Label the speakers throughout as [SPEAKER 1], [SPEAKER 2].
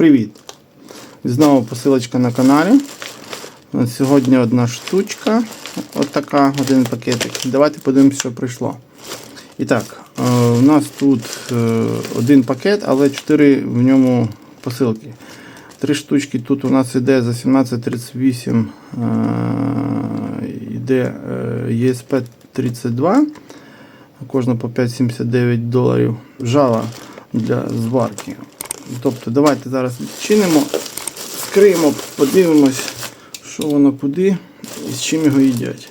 [SPEAKER 1] Привіт! Знову посилочка на каналі. Сьогодні одна штучка. От один пакетик. Давайте подивимося, що прийшло. І так, е, у нас тут е, один пакет, але 4 в ньому посилки. Три штучки тут у нас йде за 1738 е, йде е, ESP 32. Кожна по 5,79 доларів. Жала для зварки. Тобто, давайте зараз відчинимо, скриємо, подивимось, що воно куди і з чим його їдять.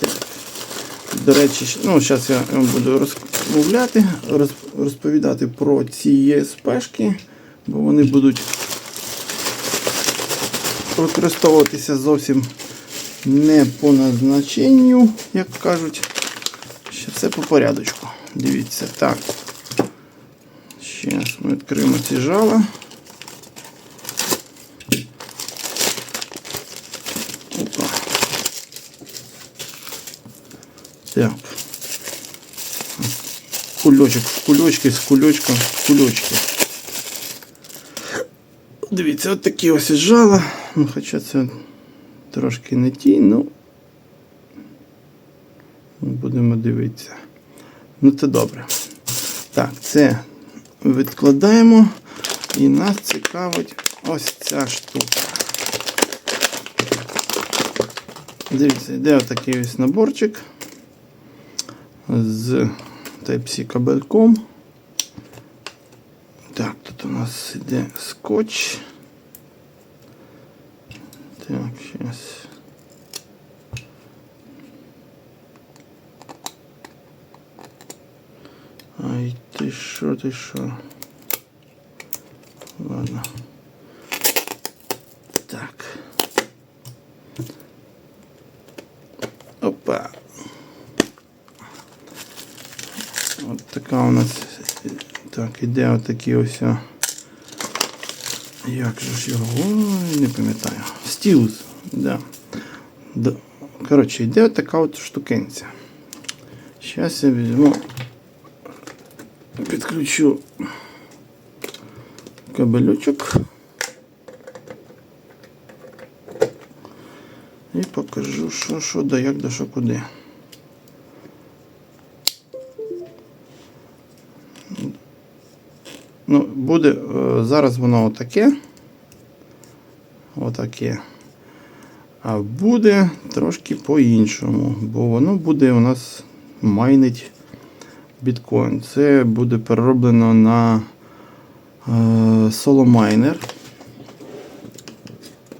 [SPEAKER 1] Так. До речі, ну, зараз я вам буду розмовляти, розповідати про ці ЄСПшки, бо вони будуть використовуватися зовсім не по назначенню, як кажуть. Ще все по порядочку. Дивіться, так. Зараз ми відкриємо ці жала. Опа. Так. Кульочок, в кульочки, з кульочком, в кульочки. Дивіться, от такі ось жала. Ну, хоча це трошки не ті, ну. Будемо дивитися. Ну, це добре. Так, це відкладаємо. І нас цікавить ось ця штука. Дивіться, йде отакий ось наборчик з Type-C кабельком. Так, тут у нас йде скотч. Так, зараз. що, ти що? Ладно. Так. Опа. От така у нас так, іде отакі ось. о, Як же ж його? Ой, не пам'ятаю. Стілус, да. Д- Коротше, йде така от штукенця. Зараз я візьму Підключу кабелючок і покажу, що, що, да як, да що куди. Ну, буде, е, зараз воно отаке. Отаке. А буде трошки по-іншому, бо воно буде у нас майнить біткоін. Це буде перероблено на Solominer.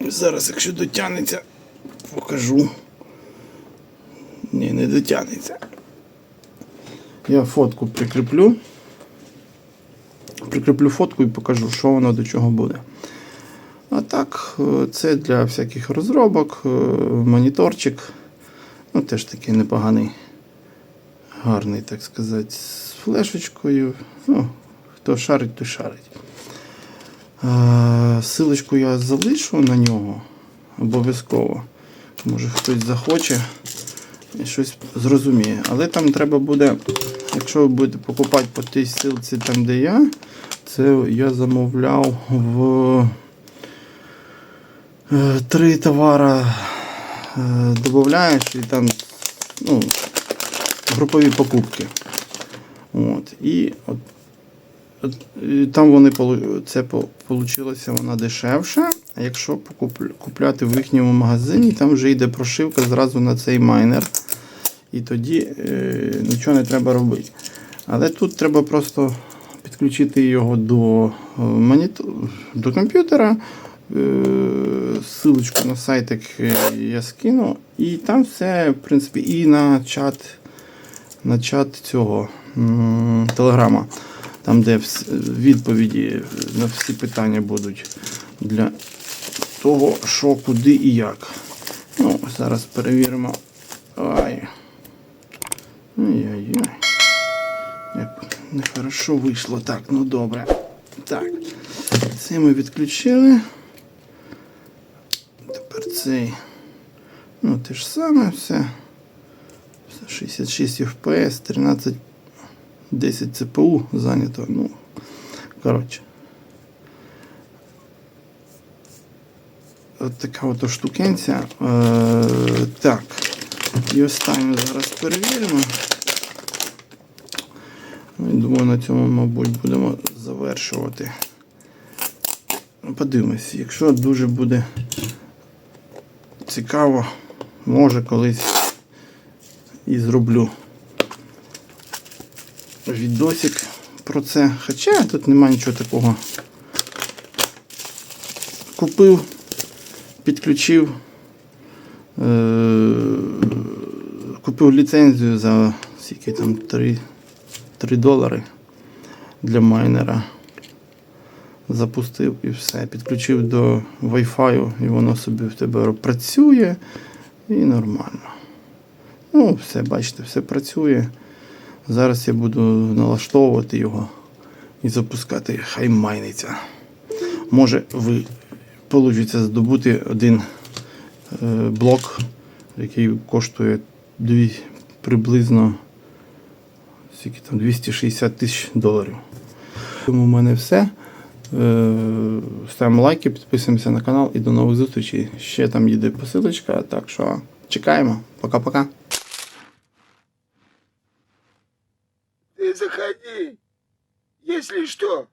[SPEAKER 1] Зараз, якщо дотягнеться, покажу. Ні, не дотягнеться. Я фотку прикріплю. Прикріплю фотку і покажу, що воно до чого буде. А так, е, це для всяких розробок, е, моніторчик. Ну, теж такий непоганий гарний, так сказати, з флешечкою. Ну, хто шарить, той шарить. Силочку я залишу на нього обов'язково. Може хтось захоче і щось зрозуміє. Але там треба буде, якщо ви будете покупати по тій силці, там де я, це я замовляв в е, три товара е, додаєш і там ну, групові покупки. От. І от, от, там вони це вийшло вона дешевша. А якщо купляти в їхньому магазині, там вже йде прошивка зразу на цей майнер. І тоді е, нічого не треба робити. Але тут треба просто підключити його до, е, до комп'ютера. Е, Силочку на сайтик е, я скину. І там все, в принципі, і на чат, на чат цього телеграма. Там, де відповіді на всі питання будуть для того, що, куди і як. Ну, зараз перевіримо. Ай. Ай-яй-яй. Як нехорошо вийшло. Так, ну добре. Так. Це ми відключили. Тепер цей. Ну, те ж саме все. Все 66 FPS, 13, 10 ЦПУ зайнято. Ну, Коротше. От така от штукенця. Е, так. І останню зараз перевіримо. Ну, Думаю, на цьому, мабуть, будемо завершувати. Ну, Подивимось, якщо дуже буде цікаво, може колись і зроблю відосик про це. Хоча тут нема нічого такого. Купив, підключив, е- купив ліцензію за скільки там 3, 3 долари для майнера. Запустив і все. Підключив до Wi-Fi, і воно собі в тебе працює і нормально. Ну, все, бачите, все працює. Зараз я буду налаштовувати його і запускати, хай майниться. Може ви вийде здобути один е, блок, який коштує дві, приблизно скільки там, 260 тисяч доларів. Тому в мене все. Е, Ставимо лайки, підписуємося на канал і до нових зустрічей. Ще там їде посилочка, так що чекаємо. Пока-пока.
[SPEAKER 2] Заходи. Если что,